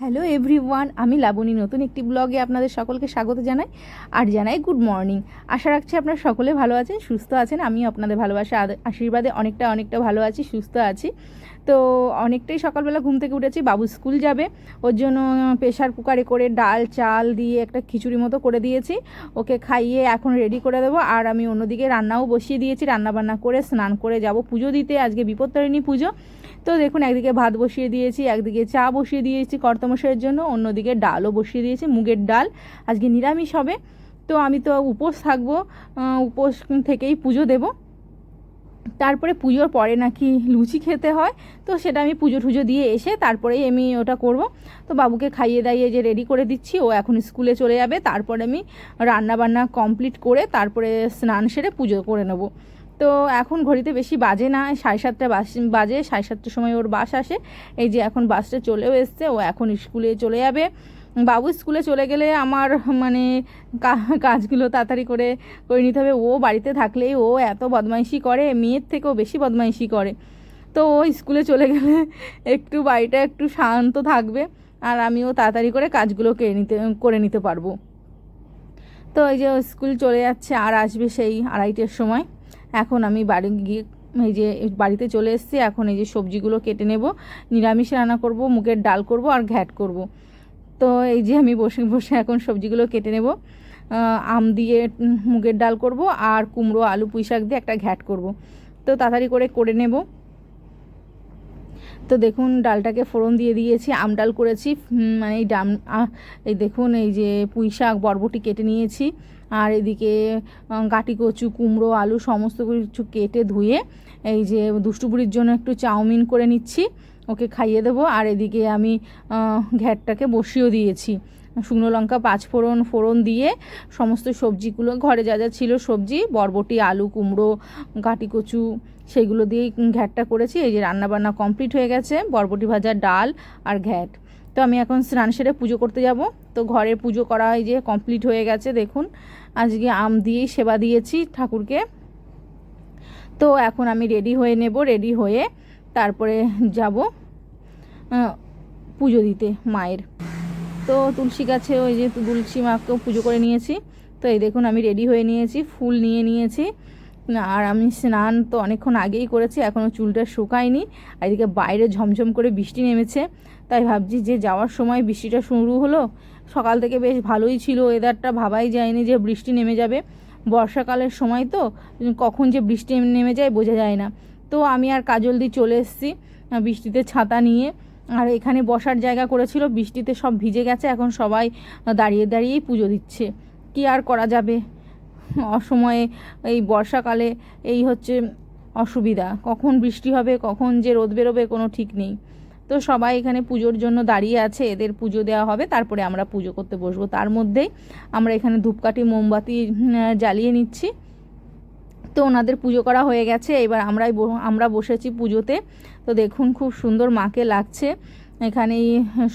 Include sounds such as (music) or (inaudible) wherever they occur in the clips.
Hello everyone আমি লাবণী। নতুন একটি ব্লগে আপনাদের সকলকে স্বাগত জানাই আর জানাই গুড মর্নিং আশা রাখছি আপনারা সকলে ভালো আছেন, সুস্থ আছেন। আমিও আপনাদের ভালোবাসা আশীর্বাদে অনেকটা অনেকটা ভালো আছি, সুস্থ আছি। তো অনেকটাই সকালবেলা ঘুম থেকে উঠেছি, বাবু স্কুল যাবে। ওর জন্য প্রেশার কুকারে করে ডাল, চাল দিয়ে একটা খিচুড়ি মতো করে দিয়েছি। ওকে খাইয়ে এখন রেডি করে দেবো। আর আমি অন্যদিকে রান্নাও বসিয়ে দিয়েছি। রান্না বান্না করে স্নান করে যাব পুজো দিতে। আজকে বিপত্তারিণী পুজো। তো দেখুন, একদিকে ভাত বসিয়ে দিয়েছি, একদিকে চা বসিয়ে দিয়েছি কর্তমশাইয়ের জন্য। অন্যদিকে ডালও বসিয়ে দিয়েছি, মুগের ডাল। আজকে নিরামিষ হবে। তো আমি তো উপোস থাকব উপোস থেকেই পুজো দেব। তারপরে পুজোর পরে নাকি লুচি খেতে হয়, তো সেটা আমি পুজো টুজো দিয়ে এসে তারপরেই আমি ওটা করব। তো বাবুকে খাইয়ে দাইয়ে যে রেডি করে দিচ্ছি, ও এখন স্কুলে চলে যাবে, তারপরে আমি রান্না বান্না কমপ্লিট করে তারপরে স্নান সেরে পুজো করে নেব। তো এখন ঘড়িতে বেশি বাজে না, সাড়ে সাতটা বাস, বাজে, সাড়ে সাতটার সময় ওর বাস আসে। এই যে এখন বাসটা চলেও এসছে, ও এখন স্কুলে চলে যাবে। বাবু স্কুলে চলে গেলে আমার মানে কা- কাজগুলো তাড়াতাড়ি করে করে নিতে হবে। ও বাড়িতে থাকলেই ও এত বদমাইশি করে, মেয়ের থেকেও বেশি বদমাইশি করে। তো ও স্কুলে চলে গেলে একটু বাড়িটা একটু শান্ত থাকবে আর আমিও তাড়াতাড়ি করে কাজগুলো করে নিতে করে নিতে পারব। তো এই যে স্কুল চলে যাচ্ছে আর আসবে সেই আড়াইটের সময়। এখন আমি বাড়ি গিয়ে, এই যে বাড়িতে চলে এসেছি, এখন এই যে সবজিগুলো কেটে নেব, নিরামিষ রান্না করব, মুগের ডাল করব আর ঘ্যাট করব। তো এই যে আমি বসে বসে এখন সবজিগুলো কেটে নেব। আম দিয়ে মুগের ডাল করব আর কুমড়ো, আলু, পুঁই শাক দিয়ে একটা ঘ্যাট করব। তো তাড়াতাড়ি করে করে নেব। তো দেখুন, ডালটাকে ফোড়ন দিয়ে দিয়েছি, আম ডাল করেছি মানে এই ডাম এই দেখুন, এই যে পুঁই শাক, বরবটি কেটে নিয়েছি। আর এদিকে গাঁটি কচু, কুমড়ো, আলু সমস্ত কিছু কেটে ধুয়ে এই যে দুষ্টুপুরির জন্য একটু চাউমিন করে নিচ্ছি, ওকে খাইয়ে দেবো। আর এদিকে আমি ঘ্যাটটাকে বসিয়েও দিয়েছি। শুকনো লঙ্কা, পাঁচ ফোড়ন দিয়ে সমস্ত সবজিগুলো, ঘরে যা যা ছিল সবজি, বরবটি, আলু, কুমড়ো, গাঁটি কচু, সেগুলো দিয়েই ঘ্যাটটা করেছি। এই যে রান্নাবান্না কমপ্লিট হয়ে গেছে, বরবটি ভাজা, ডাল আর ঘ্যাট। তো আমি এখন স্নান সেরে পুজো করতে যাব। তো ঘরে পুজো করা হয় যে কমপ্লিট হয়ে গেছে, দেখুন। আজকে আম দিয়েই সেবা দিয়েছি ঠাকুরকে। তো এখন আমি রেডি হয়ে নেব রেডি হয়ে তারপরে যাব পুজো দিতে মায়ের। তো তুলসী গাছে ওই যে তুলসী মাকেও পুজো করে নিয়েছি। তো এই দেখুন আমি রেডি হয়ে নিয়েছি, ফুল নিয়ে নিয়েছি। আর আমি স্নান তো অনেকক্ষণ আগেই করেছি এখনও চুলটা শুকায়নি, আর এদিকে বাইরে ঝমঝম করে বৃষ্টি নেমেছে, তাই ভাবছি যে যাওয়ার সময় বৃষ্টিটা শুরু হলো, সকাল থেকে বেশ ভালোই ছিল ওয়েদারটা ভাবাই যায়নি যে বৃষ্টি নেমে যাবে, বর্ষাকালের সময় তো, কখন যে বৃষ্টি নেমে যায় বোঝা যায় না, তো আমি আর কাজল দিয়ে চলে এসেছি বৃষ্টিতে ছাতা নিয়ে, আর এখানে বসার জায়গা করেছিল, বৃষ্টিতে সব ভিজে গেছে, এখন সবাই দাঁড়িয়ে দাঁড়িয়েই পুজো দিচ্ছে, কি আর করা যাবে? অসময়ে এই বর্ষাকালে এই হচ্ছে অসুবিধা। কখন বৃষ্টি হবে, কখন যে রোদ বেরোবে কোনো ঠিক নেই। তো সবাই এখানে পুজোর জন্য দাঁড়িয়ে আছে, এদের পুজো দেওয়া হবে, তারপরে আমরা পুজো করতে বসবো। তার মধ্যেই আমরা এখানে ধূপকাঠি, মোমবাতি জ্বালিয়ে নিচ্ছি। তো ওনাদের পুজো করা হয়ে গেছে, এবার আমরাই আমরা বসেছি পুজোতে। তো দেখুন খুব সুন্দর মাকে লাগছে। এখানেই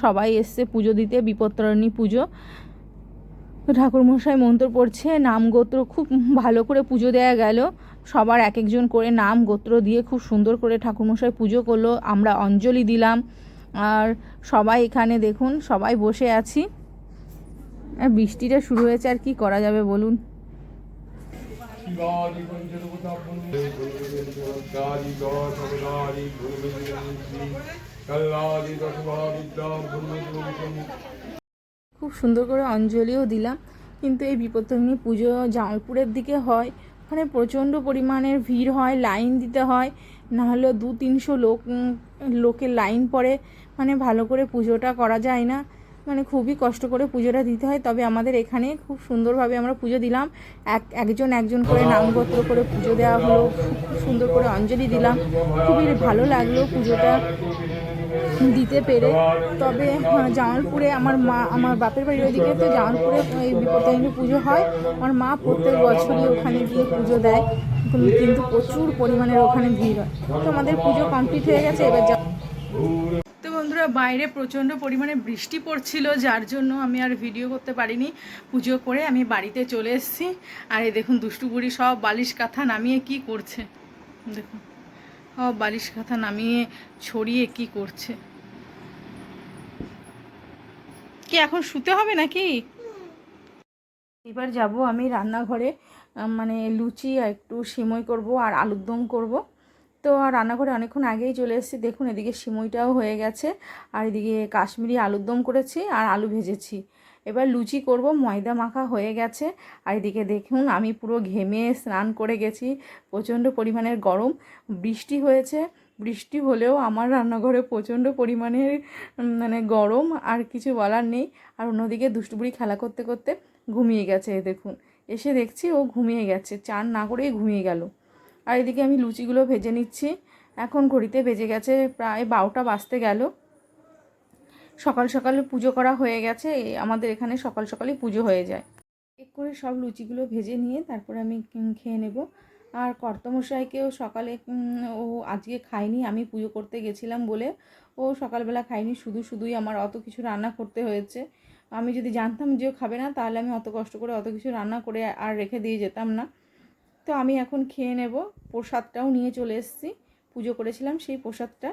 সবাই এসছে পুজো দিতে, বিপত্তারিণী পুজো। তো ঠাকুরমশাই মন্ত্র পড়ছে, নাম গোত্র খুব ভালো করে পুজো দেওয়া গেল। সবার এক একজন করে নাম গোত্র দিয়ে খুব সুন্দর করে ঠাকুরমশাই পুজো করল, আমরা অঞ্জলি দিলাম। আর সবাই এখানে দেখুন, সবাই বসে আছি। আর বৃষ্টিটা শুরু হয়েছে, আর কি করা যাবে বলুন? খুব সুন্দর করে অঞ্জলিও দিলাম। কিন্তু এই বিপত্তারিণী পুজো জামালপুরের দিকে হয়। ওখানে প্রচণ্ড পরিমাণের ভিড় হয়, লাইন দিতে হয়। না হলেও দু তিনশো লোক লোকের লাইন পড়ে। মানে ভালো করে পুজোটা করা যায় না। মানে খুবই কষ্ট করে পুজোটা দিতে হয়। তবে আমাদের এখানে খুব সুন্দরভাবে আমরা পুজো দিলাম। এক, একজন একজন করে নামগোত্র করে পুজো দেওয়া হলো। খুব সুন্দর করে অঞ্জলি দিলাম। খুবই ভালো লাগল পুজোটা। দিতে পেরে। তবে জামালপুরে আমার মা, আমার বাপের বাড়ির ওইদিকে তো জামালপুরে এই বিপত্তারিণী পুজো হয়। আমার মা প্রত্যেক বছরই ওখানে গিয়ে পুজো দেয়। কিন্তু- প্রচুর পরিমাণের ওখানে ভিড় হয়। তো আমাদের পুজো কমপ্লিট হয়ে গেছে, এবার যা বন্ধুরা, বাইরে প্রচণ্ড পরিমাণে বৃষ্টি পড়ছিল, যার জন্য আমি আর ভিডিও করতে পারিনি। পুজো করে আমি বাড়িতে চলে এসেছি। আর এই দেখুন, দুষ্টু বুড়ি সব বালিশ কাঁথা নামিয়ে কি করছে। দেখুন। বালিশ কাঁথা নামিয়ে ছড়িয়ে কি করছে? কি এখন শুতে হবে নাকি? এবার যাব আমি রান্নাঘরে মানে লুচি আর একটু সিমই করব আর আলুর দম করব। তো রান্নাঘরে অনেকক্ষণ আগেই চলে এসেছি। দেখুন এদিকে সিমইটাও হয়ে গেছে আর এদিকে কাশ্মীরি আলুর দম করেছি আর আলু ভেজেছি। এবার লুচি করব, ময়দা মাখা হয়ে গেছে। আর এদিকে দেখুন, আমি পুরো ঘেমে স্নান করে গেছি, প্রচণ্ড পরিমাণের গরম, বৃষ্টি হয়েছে। বৃষ্টি হলেও আমার রান্নাঘরে প্রচণ্ড পরিমাণের মানে গরম, আর কিছু বলার নেই। আর অন্যদিকে দুষ্টুবুড়ি খেলা করতে করতে ঘুমিয়ে গেছে দেখুন। এসে দেখছি ও ঘুমিয়ে গেছে, চান না করেই ঘুমিয়ে গেল। আর এদিকে আমি লুচিগুলো ভেজে নিচ্ছি। এখন ঘড়িতে বেজে গেছে, প্রায় বারোটা বাজতে গেল। সকাল সকাল পুজো করা হয়ে গেছে আমাদের এখানে সকাল সকালই পুজো হয়ে যায়। এক করে সব লুচিগুলো ভেজে নিয়ে তারপরে আমি খেয়ে নেব। আর কর্তমশাইকেও সকালে ও আজকে খায়নি, আমি পুজো করতে গেছিলাম বলে ও সকালবেলা খায়নি, শুধু শুধুই আমার অত কিছু রান্না করতে হয়েছে। আমি যদি জানতাম যে খাবে না, তাহলে আমি অত কষ্ট করে অত কিছু রান্না করে আর রেখে দিয়ে যেতাম না। তো আমি এখন খেয়ে নেব, প্রসাদটাও নিয়ে চলে এসেছি, পুজো করেছিলাম সেই প্রসাদটা।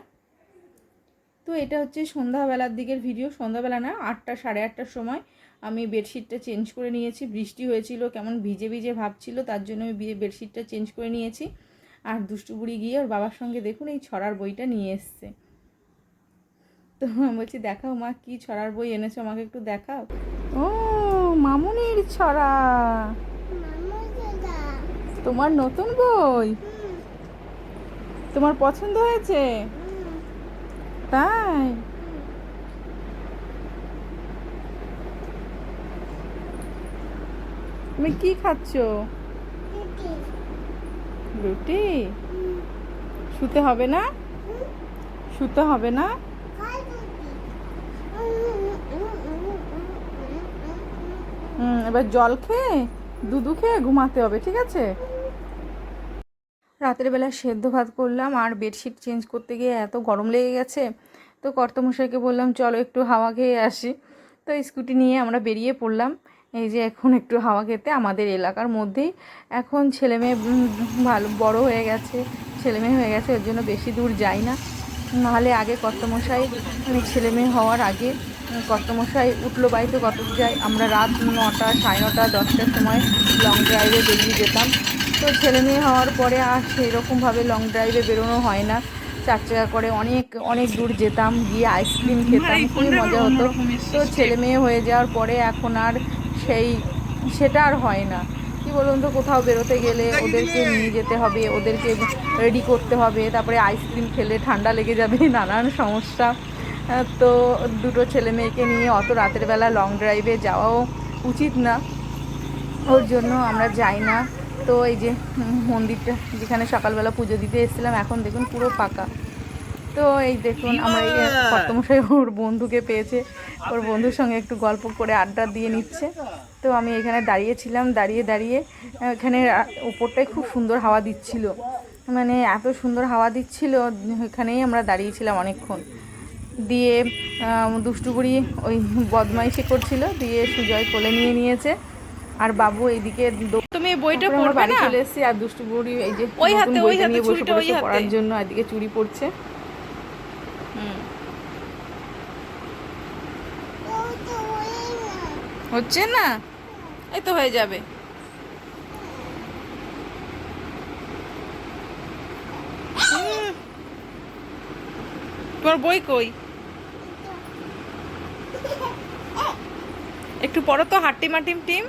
এটা হচ্ছে সন্ধ্যাবেলার দিকের ভিডিও সন্ধ্যাবেলা না আটটা সাড়ে আটটার সময় আমি বেডশিটটা চেঞ্জ করে নিয়েছি। বৃষ্টি হয়েছিল কেমন ভিজে ভিজে ভাবছিল তার জন্য আমি বেডশিটটা চেঞ্জ করে নিয়েছি। আর দুষ্টু বুড়ি গিয়ে ওর বাবার সঙ্গে দেখুন এই ছড়ার বইটা নিয়ে এসছে। তো আমি বলছি দেখাও মা কি ছড়ার বই এনেছো? আমাকে একটু দেখাও। ও মামুনির ছড়া। তোমার নতুন বই? তোমার পছন্দ হয়েছে? তাই তুমি কি খাচ্ছ? রুটি। শুতে হবে না? শুতে হবে না? হুম এবার জল খেয়ে দুধু খেয়ে ঘুমাতে হবে ঠিক আছে? রাতের বেলা সেদ্ধ ভাত করলাম আর বেডশিট চেঞ্জ করতে গিয়ে এত গরম লেগে গেছে। তো কর্তমশাইকে বললাম, চলো একটু হাওয়া খেয়ে আসি। তো স্কুটি নিয়ে আমরা বেরিয়ে পড়লাম। এই যে এখন একটু হাওয়া খেতে আমাদের এলাকার মধ্যেই। এখন ছেলে মেয়ে ভালো, বড়ো হয়ে গেছে, ছেলে মেয়ে হয়ে গেছে, ওর জন্য বেশি দূর যাই না। নাহলে আগে কর্তমশাই মানে ছেলে মেয়ে হওয়ার আগে কর্তমশাই উঠল বাড়িতে কত যায় আমরা রাত নটা, সাড়ে নটা, দশটার সময় লং ড্রাইভে বেরিয়ে যেতাম। তো ছেলে মেয়ে হওয়ার পরে আর সেই রকমভাবে লং ড্রাইভে বেরোনো হয় না। চার চাকা করে অনেক অনেক দূর যেতাম গিয়ে আইসক্রিম খেতাম খুবই মজা হতো। তো ছেলে মেয়ে হয়ে যাওয়ার পরে এখন আর সেই সেটা আর হয় না। কি বলুন তো কোথাও বেরোতে গেলে ওদেরকে নিয়ে যেতে হবে ওদেরকে রেডি করতে হবে তারপরে আইসক্রিম খেলে ঠান্ডা লেগে যাবে (laughs) নানান সমস্যা। তো দুটো ছেলে মেয়েকে নিয়ে অত রাতের বেলা লং ড্রাইভে যাওয়াও উচিত না। ওর জন্য আমরা যাই না। তো এই যে মন্দিরটা যেখানে সকালবেলা পুজো দিতে এসেছিলাম এখন দেখুন পুরো ফাঁকা তো এই দেখুন আমার এই কর্তমশাই ওর বন্ধুকে পেয়েছে ওর বন্ধুর সঙ্গে একটু গল্প করে আড্ডা দিয়ে নিচ্ছে। তো আমি এখানে দাঁড়িয়েছিলাম দাঁড়িয়ে দাঁড়িয়ে এখানে ওপরটায় খুব সুন্দর হাওয়া দিচ্ছিল। মানে এত সুন্দর হাওয়া দিচ্ছিল এখানেই আমরা দাঁড়িয়েছিলাম অনেকক্ষণ। দিয়ে দুষ্টুগুড়ি ওই বদমাইশি করছিল দিয়ে সুজয় কোলে নিয়ে নিয়েছে। আর বাবু এইদিকে বইটা পড়বে না? চলে এসেছি আর দুষ্টু বুড়ি এই যে ওই হাতে, ওই হাতে, ওই হাতে। পড়ার জন্য এদিকে পড়ছে। হচ্ছে না? এই তো হয়ে যাবে। তোমার বই কই? একটু পড়ো তো হাট্টি মাটিম টিম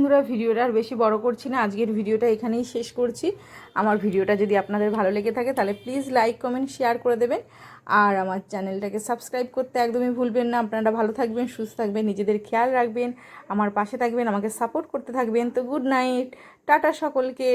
বন্ধুরা, ভিডিওটা আর বেশি বড় করছি না। আজকের ভিডিওটা এখানেই শেষ করছি। আমার ভিডিওটা যদি আপনাদের ভালো লেগে থাকে, তাহলে প্লিজ লাইক কমেন্ট শেয়ার করে দেবেন। আর আমার চ্যানেলটাকে সাবস্ক্রাইব করতে একদমই ভুলবেন না। আপনারা ভালো থাকবেন, সুস্থ থাকবেন, নিজেদের খেয়াল রাখবেন, আমার পাশে থাকবেন, আমাকে সাপোর্ট করতে থাকবেন। তো গুড নাইট টাটা সকলকে।